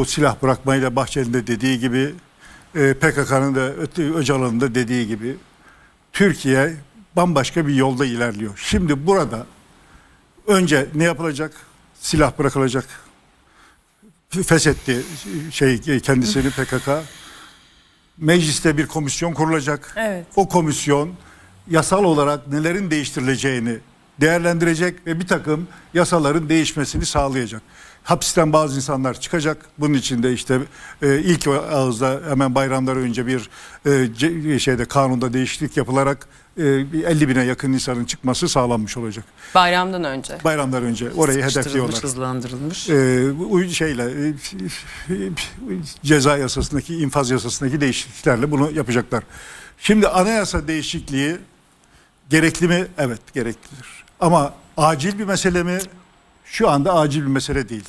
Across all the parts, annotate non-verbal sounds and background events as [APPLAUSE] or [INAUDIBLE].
bu silah bırakmayla Bahçeli'nin de dediği gibi e, PKK'nın da Öcalan'ın da dediği gibi Türkiye bambaşka bir yolda ilerliyor. Şimdi burada önce ne yapılacak? Silah bırakılacak. Feshetti şey kendisini PKK. Mecliste bir komisyon kurulacak. Evet. O komisyon yasal olarak nelerin değiştirileceğini değerlendirecek ve bir takım yasaların değişmesini sağlayacak. Hapisten bazı insanlar çıkacak. Bunun için de işte e, ilk ağızda hemen bayramlar önce bir e, şeyde kanunda değişiklik yapılarak e, bir 50 bine yakın insanın çıkması sağlanmış olacak. Bayramdan önce. Bayramlar önce orayı hedefliyorlar. Hızlandırılmış. Bu şeyle e, ceza yasasındaki infaz yasasındaki değişikliklerle bunu yapacaklar. Şimdi anayasa değişikliği gerekli mi? Evet gereklidir. Ama acil bir mesele mi? Şu anda acil bir mesele değil.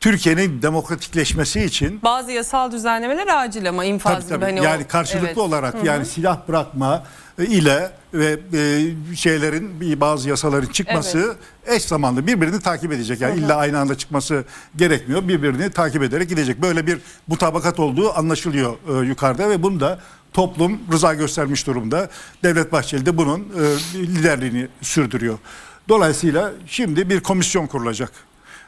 Türkiye'nin demokratikleşmesi için Bazı yasal düzenlemeler acil ama infaz Tabii, tabii. gibi hani yani o- karşılıklı evet. olarak yani silah bırakma ile ve e, şeylerin bir bazı yasaların çıkması eş zamanlı birbirini takip edecek. Yani illa aynı anda çıkması gerekmiyor. Birbirini takip ederek gidecek. Böyle bir mutabakat olduğu anlaşılıyor e, yukarıda ve bunu da toplum rıza göstermiş durumda. Devlet Bahçeli de bunun e, liderliğini sürdürüyor. Dolayısıyla şimdi bir komisyon kurulacak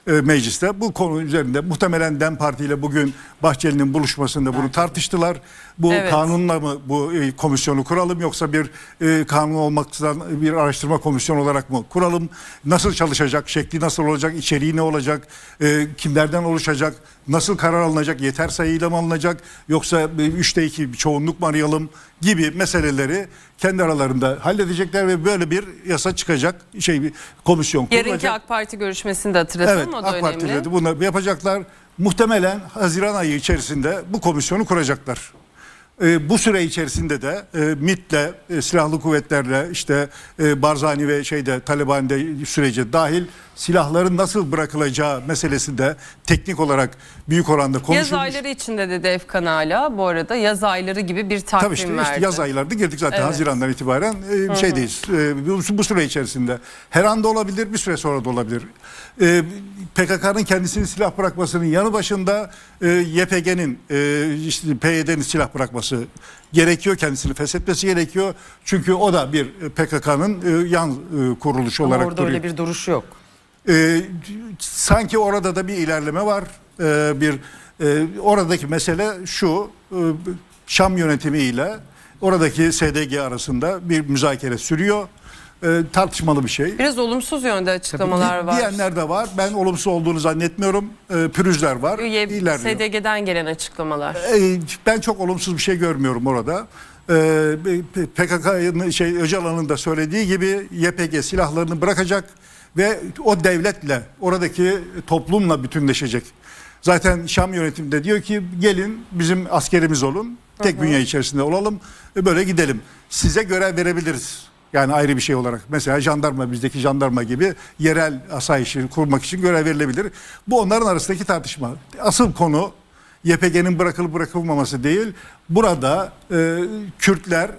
e, mecliste. Bu konu üzerinde muhtemelen DEM Parti ile bugün Bahçeli'nin buluşmasında bunu tartıştılar. Bu Evet. kanunla mı bu e, komisyonu kuralım yoksa bir e, kanun olmaktan bir araştırma komisyonu olarak mı kuralım? Nasıl çalışacak? Şekli nasıl olacak? içeriği ne olacak? E, kimlerden oluşacak? Nasıl karar alınacak? Yeter sayıyla mı alınacak? Yoksa e, üçte iki bir çoğunluk mu arayalım? Gibi meseleleri kendi aralarında halledecekler ve böyle bir yasa çıkacak. Şey bir komisyon kurulacak. Yarınki AK Parti görüşmesinde hatırlatalım Evet o da AK Parti önemli. dedi bunu yapacaklar. Muhtemelen Haziran ayı içerisinde bu komisyonu kuracaklar. Ee, bu süre içerisinde de e, MİT'le, e, silahlı kuvvetlerle, işte e, Barzani ve şeyde Taliban'da sürece dahil silahların nasıl bırakılacağı meselesinde teknik olarak büyük oranda Yaz konuşulmuş. ayları içinde dedi Efkan hala bu arada yaz ayları gibi bir takvim Tabii işte, verdi. işte yaz aylarında girdik zaten Evet. Haziran'dan itibaren e, şeydeyiz. E, bu, bu süre içerisinde her anda olabilir, bir süre sonra da olabilir. E, PKK'nın kendisini silah bırakmasının yanı başında e, YPG'nin e, işte PYD'nin silah bırakması gerekiyor, kendisini feshetmesi gerekiyor. Çünkü o da bir e, PKK'nın e, yan e, kuruluş Ama olarak orada duruyor. öyle bir duruş yok. Ee, sanki orada da bir ilerleme var. Ee, bir e, oradaki mesele şu: e, Şam yönetimiyle oradaki SDG arasında bir müzakere sürüyor. Ee, tartışmalı bir şey. Biraz olumsuz yönde açıklamalar Di- var. Diyenler de var. Ben olumsuz olduğunu zannetmiyorum. Ee, pürüzler var. Üye- İlerliyor. SDG'den gelen açıklamalar. Ee, ben çok olumsuz bir şey görmüyorum orada. Ee, PKK'nın şey Öcalan'ın da söylediği gibi YPG silahlarını bırakacak ve o devletle oradaki toplumla bütünleşecek. Zaten Şam yönetiminde diyor ki gelin bizim askerimiz olun. Tek bünye içerisinde olalım ve böyle gidelim. Size görev verebiliriz. Yani ayrı bir şey olarak. Mesela jandarma bizdeki jandarma gibi yerel asayişi kurmak için görev verilebilir. Bu onların arasındaki tartışma. Asıl konu YPG'nin bırakılıp bırakılmaması değil. Burada e, Kürtler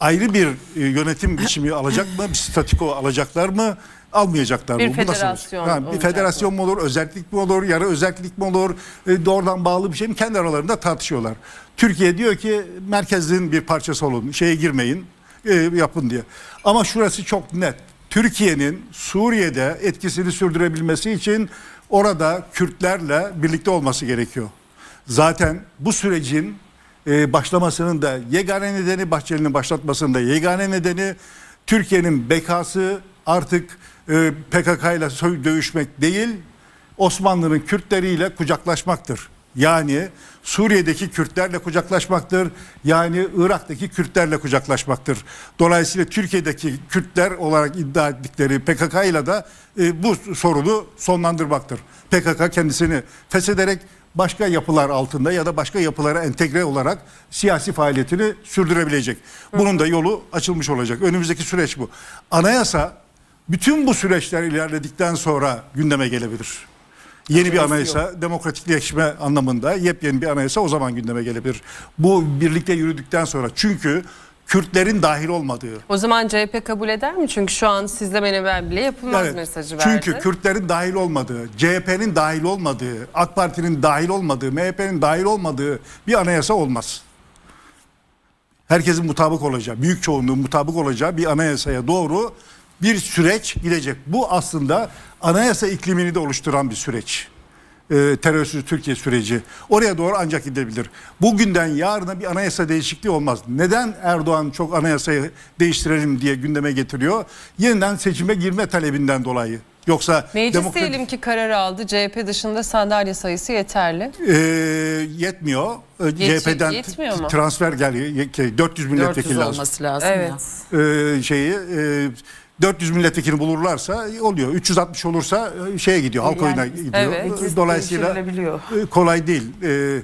ayrı bir e, yönetim biçimi alacak mı? Bir statiko alacaklar mı? Almayacaklar Bir? Bu nasıl federasyon olacak? Ha, bir federasyon mu olur? Özellik mi olur? Yarı özellik mi olur? E, doğrudan bağlı bir şey mi? Kendi aralarında tartışıyorlar. Türkiye diyor ki merkezin bir parçası olun. Şeye girmeyin. e, yapın diye. Ama şurası çok net. Türkiye'nin Suriye'de etkisini sürdürebilmesi için orada Kürtlerle birlikte olması gerekiyor. Zaten bu sürecin e, başlamasının da yegane nedeni Bahçeli'nin başlatmasının da yegane nedeni Türkiye'nin bekası artık e, PKK ile dövüşmek değil Osmanlı'nın Kürtleriyle kucaklaşmaktır. Yani Suriye'deki Kürtlerle kucaklaşmaktır. Yani Irak'taki Kürtlerle kucaklaşmaktır. Dolayısıyla Türkiye'deki Kürtler olarak iddia ettikleri PKK ile de e, bu sorunu sonlandırmaktır. PKK kendisini feshederek başka yapılar altında ya da başka yapılara entegre olarak siyasi faaliyetini sürdürebilecek. Bunun da yolu açılmış olacak. Önümüzdeki süreç bu. Anayasa bütün bu süreçler ilerledikten sonra gündeme gelebilir. Yeni bir anayasa, demokratikleşme anlamında yepyeni bir anayasa o zaman gündeme gelebilir. Bu birlikte yürüdükten sonra çünkü Kürtlerin dahil olmadığı. O zaman CHP kabul eder mi? Çünkü şu an sizle beraber bile yapılmaz Evet. mesajı verdi. Çünkü Kürtlerin dahil olmadığı, CHP'nin dahil olmadığı, AK Parti'nin dahil olmadığı, MHP'nin dahil olmadığı bir anayasa olmaz. Herkesin mutabık olacağı, büyük çoğunluğun mutabık olacağı bir anayasaya doğru bir süreç gidecek. Bu aslında anayasa iklimini de oluşturan bir süreç. Ee, terörsüz Türkiye süreci. Oraya doğru ancak gidebilir. Bugünden yarına bir anayasa değişikliği olmaz. Neden Erdoğan çok anayasayı değiştirelim diye gündeme getiriyor? Yeniden seçime girme talebinden dolayı. Yoksa Meclis demokrat- diyelim ki karar aldı. CHP dışında sandalye sayısı yeterli. Ee, yetmiyor. Ee, Yet- CHP'den yetmiyor mu? transfer geliyor. 400 400 milletvekili lazım. olması lazım Evet. ya. Ee, şeyi e, 400 milletvekili bulurlarsa oluyor. 360 olursa e, şeye gidiyor. Halk Yani, oyuna gidiyor. evet. Meclis Dolayısıyla e, kolay değil. E,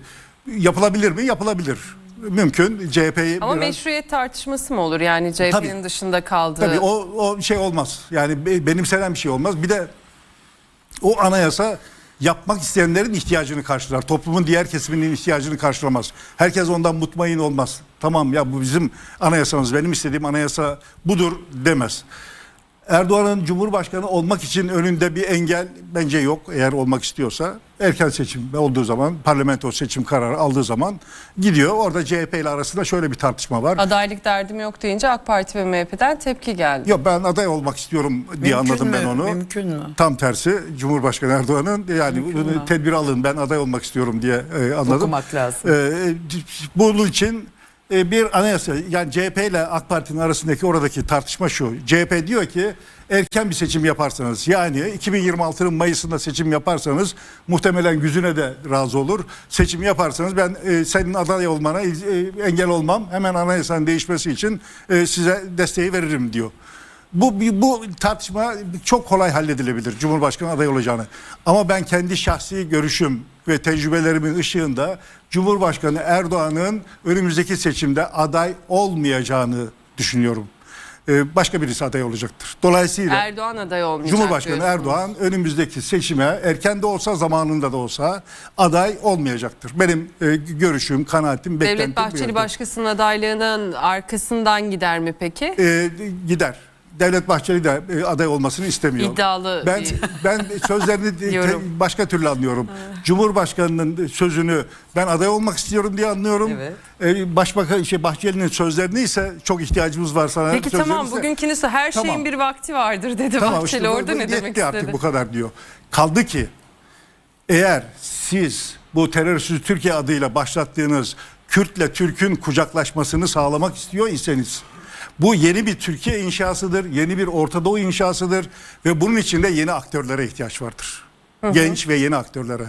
yapılabilir mi? Yapılabilir. Mümkün. CHP'yi Ama biraz- meşruiyet tartışması mı olur? Yani CHP'nin dışında kaldığı. Tabii o, o şey olmaz. Yani be- benimsenen bir şey olmaz. Bir de o anayasa yapmak isteyenlerin ihtiyacını karşılar. Toplumun diğer kesiminin ihtiyacını karşılamaz. Herkes ondan mutmain olmaz. Tamam ya bu bizim anayasamız, benim istediğim anayasa budur demez. Erdoğan'ın Cumhurbaşkanı olmak için önünde bir engel bence yok eğer olmak istiyorsa. Erken seçim olduğu zaman, parlamento seçim kararı aldığı zaman gidiyor. Orada CHP ile arasında şöyle bir tartışma var. Adaylık derdim yok deyince AK Parti ve MHP'den tepki geldi. Yok ben aday olmak istiyorum diye Mümkün anladım mü? ben onu. Mümkün mü? Tam tersi Cumhurbaşkanı Erdoğan'ın yani Mümkün mü? tedbir alın ben aday olmak istiyorum diye e, anladım. Okumak lazım. E, bunun için e, bir anayasa yani CHP ile AK Parti'nin arasındaki oradaki tartışma şu. CHP diyor ki erken bir seçim yaparsanız yani 2026'nın Mayıs'ında seçim yaparsanız muhtemelen güzüne de razı olur. Seçim yaparsanız ben e, senin aday olmana e, engel olmam. Hemen anayasanın değişmesi için e, size desteği veririm diyor. Bu bu tartışma çok kolay halledilebilir Cumhurbaşkanı aday olacağını. Ama ben kendi şahsi görüşüm ve tecrübelerimin ışığında Cumhurbaşkanı Erdoğan'ın önümüzdeki seçimde aday olmayacağını düşünüyorum. Ee, başka birisi aday olacaktır. Dolayısıyla Erdoğan aday olmayacak Cumhurbaşkanı diyorsunuz. Erdoğan önümüzdeki seçime erken de olsa zamanında da olsa aday olmayacaktır. Benim e, görüşüm, kanaatim, beklentim Devlet bu Bahçeli yönde. başkasının adaylığının arkasından gider mi peki? E, gider. Devlet Bahçeli de e, aday olmasını istemiyor. İddialı Ben bir- [LAUGHS] ben sözlerini [LAUGHS] Yorum. başka türlü anlıyorum. Cumhurbaşkanının sözünü ben aday olmak istiyorum diye anlıyorum. Evet. E, Başbakan şey Bahçeli'nin sözlerini ise çok ihtiyacımız var sana. Peki tamam ise- bugünkünüz her Tamam. şeyin bir vakti vardır dedi Tamam Bahçeli. işte bu- Orada bu ne yetti demek artık istedi? bu kadar diyor. Kaldı ki eğer siz bu terörsüz Türkiye adıyla başlattığınız Kürtle Türk'ün kucaklaşmasını sağlamak istiyor iseniz bu yeni bir Türkiye inşasıdır, yeni bir Orta Doğu inşasıdır ve bunun için de yeni aktörlere ihtiyaç vardır. Genç ve yeni aktörlere.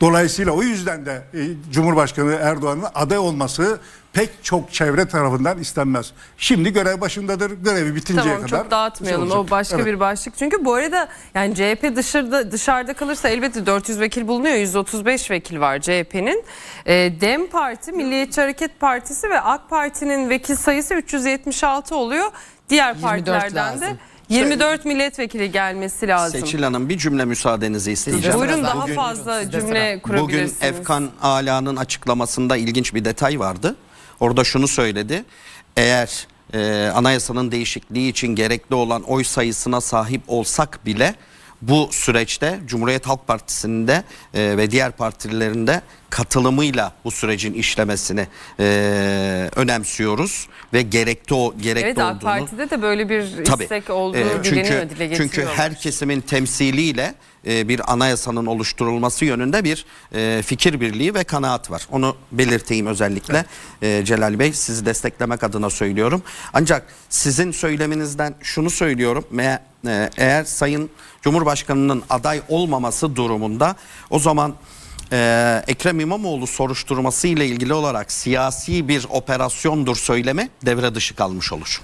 Dolayısıyla o yüzden de e, Cumhurbaşkanı Erdoğan'ın aday olması pek çok çevre tarafından istenmez. Şimdi görev başındadır. Görevi bitinceye Tamam kadar. çok dağıtmayalım şey o başka Evet. bir başlık. Çünkü bu arada yani CHP dışarıda dışarıda kalırsa elbette 400 vekil bulunuyor. 135 vekil var CHP'nin. Ee, Dem Parti, Milliyetçi Hareket Partisi ve AK Parti'nin vekil sayısı 376 oluyor. Diğer 24 partilerden de lazım. 24 milletvekili gelmesi lazım. Seçil Hanım bir cümle müsaadenizi isteyeceğim. Buyurun daha bugün- fazla cümle Bugün kurabilirsiniz. Efkan Ala'nın açıklamasında ilginç bir detay vardı. Orada şunu söyledi. Eğer e, anayasanın değişikliği için gerekli olan oy sayısına sahip olsak bile bu süreçte Cumhuriyet Halk Partisi'nin de e, ve diğer partilerin de katılımıyla bu sürecin işlemesini e, önemsiyoruz ve gerekli o gerekli Evet olduğunu Parti'de de böyle bir Tabii. istek olduğu biliniyor, çünkü dile çünkü her kesimin temsiliyle e, bir anayasanın oluşturulması yönünde bir e, fikir birliği ve kanaat var. Onu belirteyim özellikle e, Celal Bey sizi desteklemek adına söylüyorum. Ancak sizin söyleminizden şunu söylüyorum. Me- e, eğer Sayın Cumhurbaşkanının aday olmaması durumunda o zaman e, Ekrem İmamoğlu soruşturması ile ilgili olarak siyasi bir operasyondur söylemi devre dışı kalmış olur.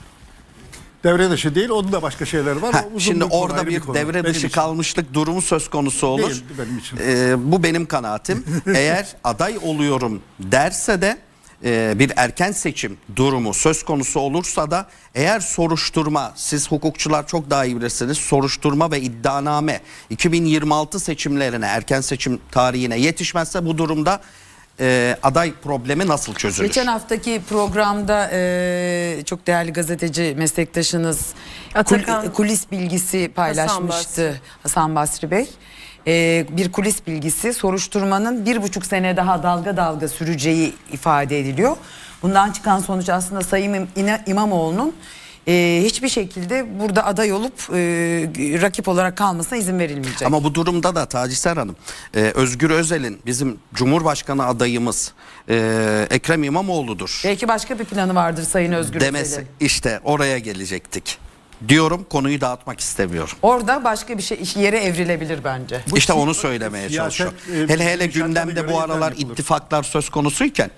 Devre dışı değil, onun da başka şeyler var. Ha, uzun şimdi konu, orada ayrı bir konu. devre Benim dışı için. kalmışlık durumu söz konusu olur. Değil benim için. Ee, bu benim kanaatim. [LAUGHS] Eğer aday oluyorum derse de e, bir erken seçim durumu söz konusu olursa da eğer soruşturma siz hukukçular çok daha iyi bilirsiniz soruşturma ve iddianame 2026 seçimlerine erken seçim tarihine yetişmezse bu durumda e, aday problemi nasıl çözülür? Geçen haftaki programda e, çok değerli gazeteci meslektaşınız Atakan. kul- kulis bilgisi paylaşmıştı Hasan Basri, Bey. E, bir kulis bilgisi soruşturmanın bir buçuk sene daha dalga dalga süreceği ifade ediliyor. Bundan çıkan sonuç aslında Sayın İmamoğlu'nun e, hiçbir şekilde burada aday olup e, rakip olarak kalmasına izin verilmeyecek. Ama bu durumda da Taciser Hanım, e, Özgür Özel'in bizim Cumhurbaşkanı adayımız e, Ekrem İmamoğlu'dur Belki başka bir planı vardır Sayın Özgür demesi Özel'in. işte oraya gelecektik. Diyorum konuyu dağıtmak istemiyorum. Orada başka bir şey yere evrilebilir bence. işte onu söylemeye siyaset, çalışıyorum. e, hele hele gündemde bu aralar ittifaklar söz konusuyken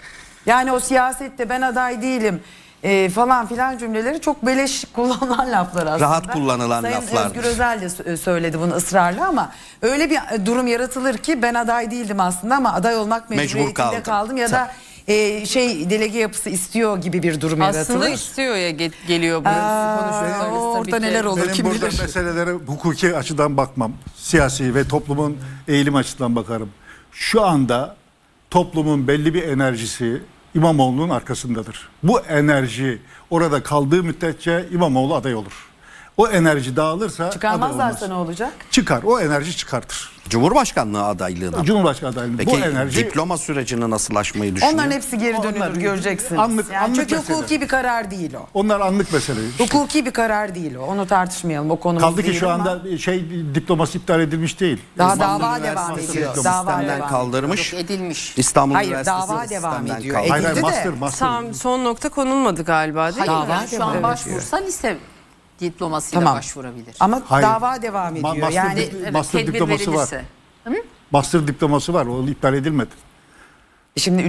Yani o siyasette ben aday değilim e, falan filan cümleleri çok beleş [LAUGHS] kullanılan laflar aslında. Rahat kullanılan Sayın laflardır. Özgür Özel de sö- söyledi bunu ısrarla ama öyle bir e, durum yaratılır ki ben aday değildim aslında ama aday olmak Mecbur mecburiyetinde kaldım. kaldım ya da e, şey delege yapısı istiyor gibi bir durum Aslında yaratılır. istiyor ya ge- geliyor burası konuşuyoruz orada ki. neler olur Benim kim burada bilir. meselelere hukuki açıdan bakmam. Siyasi ve toplumun eğilim açısından bakarım. Şu anda toplumun belli bir enerjisi İmamoğlu'nun arkasındadır. Bu enerji orada kaldığı müddetçe İmamoğlu aday olur. O enerji dağılırsa aday Çıkarmazlarsa olmaz. ne olacak? Çıkar. O enerji çıkartır. Cumhurbaşkanlığı adaylığına. Cumhurbaşkanı adaylığı. Peki bu enerji diploma sürecini nasıl aşmayı düşünüyor? Onların hepsi geri Onlar dönülür bir- göreceksiniz. anlık- yani anlık çünkü mesele. hukuki bir karar değil o. onlar anlık mesele. Hukuki bir karar değil o. Onu tartışmayalım. O konumuz Kaldı ki değil şu ama anda şey diploması iptal edilmiş değil. daha dava devam ediyor. diploması Dava sistemden devam kaldırmış. edilmiş. İstanbul Hayır, Üniversitesi dava devam sistemden ediyor. kaldırmış. Hayır hayır Edildi de. master master. Tam son nokta konulmadı galiba değil Hayır, mi? Yani şu an başvursa lise diplomasıyla Tamam. başvurabilir. Ama Hayır. dava devam Ma- ediyor. master yani dip- Evet, master tedbir diploması var. verilirse. Master diploması var. O iptal edilmedi. şimdi